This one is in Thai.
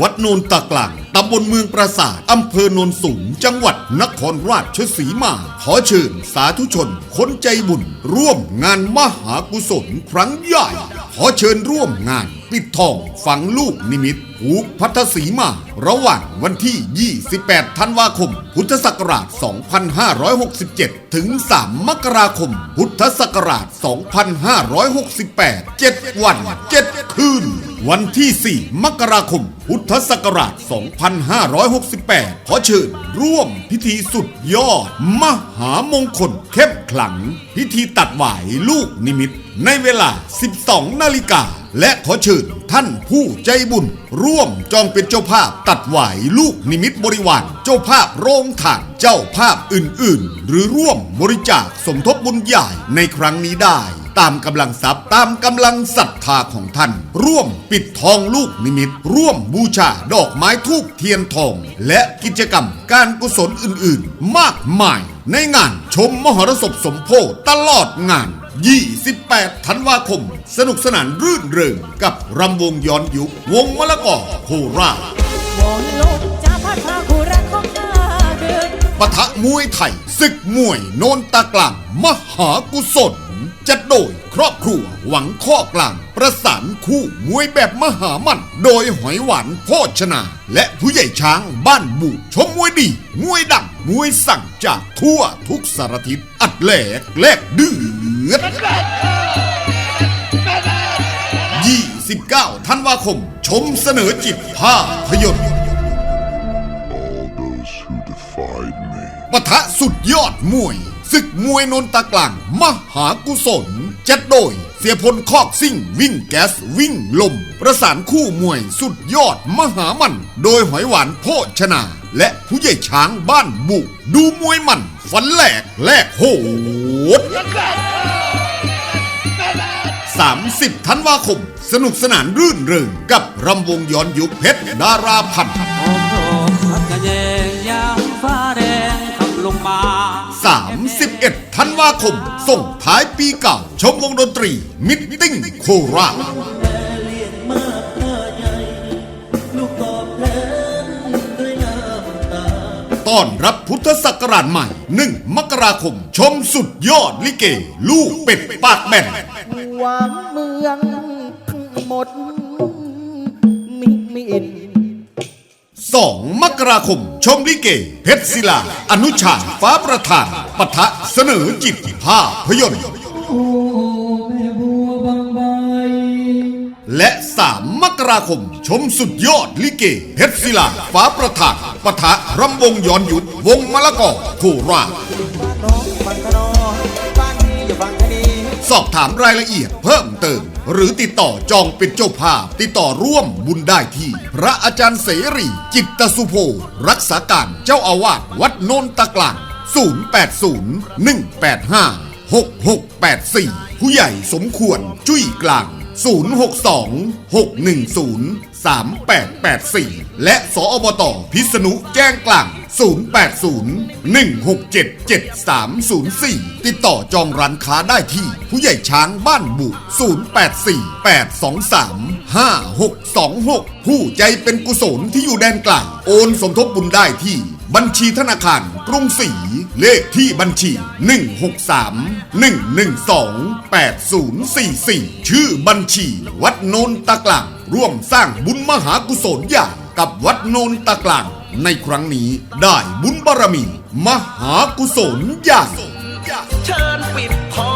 วัดโนนตะกลางตำบลเมืองปราสาทอำเภอโนนสูง จังหวัดนครราชสีมา ขอเชิญสาธุชน คนใจบุญ ร่วมงานมหากุศลครั้งใหญ่ ขอเชิญร่วมงานปิดทองฝังลูกนิมิตผูพัทธสีมา ระหว่างวันที่ 28 ธันวาคม พุทธศักราช 2567 ถึง 3 มกราคม พุทธศักราช 2568 7 วัน 7 คืน วันที่ 4 มกราคม พุทธศักราช 2568 ขอเชิญร่วมพิธีสุดยอด มหามงคลเข้มขลัง พิธีตัดหวายลูกนิมิต ในเวลา 12 นาฬิกา และขอเชิญท่านผู้ใจบุญ ร่วมจองเป็นเจ้าภาพตัดหวายลูกนิมิตบริวารเจ้าภาพโรงถ่านเจ้าภาพอื่นๆ หรือร่วมบริจาคสมทบบุญใหญ่ในครั้งนี้ได้ ตามกำลังทรัพย์ตามกำลังศรัทธาของท่าน ร่วมปิดทองลูกนิมิต ร่วมบูชาดอกไม้ทูบเทียนทอง และกิจกรรมการกุศลอื่นๆ มากมาย ในงานชมมหรสพสมโพธตลอดงาน 28 ธันวาคม สนุกสนานรื่นเริงกับรำวงย้อนยุควงมะละกอโคราชวอนโลกจะพัดพาคู่รักของข้าเดินปะทะมวยไทยศึกมวยโนนตากลาง มหากุศล จัดโดยครอบครัวหวังข้อกลาง ประสานคู่มวยแบบมหามันโดยหอยหวานโภชนา และผู้ใหญ่ช้างบ้านบุชมมวยดีมวยดังมวยสั่งจากทั่วทุกสารทิศอัดแหลกแลกเดือ ด29ธันวาคม ชมเสนอจิตภาพยนตร์ปะทะสุดยอดมวยศึกมวยนนตากลาง มหากุศล จัดโดย เสียพลคอกซิ่ง วิ่งแก๊สวิ่งลม ประสานคู่มวยสุดยอดมหามัน โดยหอยหวานโภชนา และผู้ใหญ่ช้างบ้านบุ ดูมวยมัน ฝันแหลกแลกโหด 30 ธันวาคม สนุกสนานรื่นเริงกับรำวงย้อนยุคเพชรดาราพันธ์โอ้โหพัดกระแยงยามฟ้าแดงขับลงมา31 ธันวาคม ส่งท้ายปีเก่า ชมวงดนตรี มิตติ้งโคราช ต้อนรับพุทธศักราชใหม่ 1 มกราคม ชมสุดยอดลิเก ลูกเป็ดปากแบนหวังเมืองหมดมิมิอิน2 มกราคม ชมลิเก เพชรศิลา อนุชาฟ้าประธานปะทะเสนอจิตภาพยนตร์และ3ม ราคม ชมสุดยอดลิเกเพชรศิลาฟ้าประธานปะทะรำวงย้อนยุดวงมะละกอโคราชสอบถามรายละเอียดเพิ่มเติม หรือติดต่อจองเป็นเจ้าภาพ ติดต่อร่วมบุญได้ที่ พระอาจารย์เสรี จิตตสุโภ รักษาการเจ้าอาวาสวัดโนนตะกลาง 080 185 6684 ผู้ใหญ่สมควรจุ้ยกลาง 062 610 3884 และสอบตพิษณุแจ้งกลาง 080 167 7304 ติดต่อจองร้านค้าได้ที่ ผู้ใหญ่ช้างบ้านบุ084 823 5626 ผู้ใจเป็นกุศลที่อยู่แดนไกลโอนสมทบบุญได้ที่ บัญชีธนาคารกรุงศรี เลขที่บัญชี 163 112 8044 ชื่อบัญชี วัดโนนตะกลาง ร่วมสร้างบุญมหากุศลใหญ่กับวัดโนนตะกลาง ในครั้งนี้ได้บุญบารมี มหากุศลใหญ่เชิญปิดทอง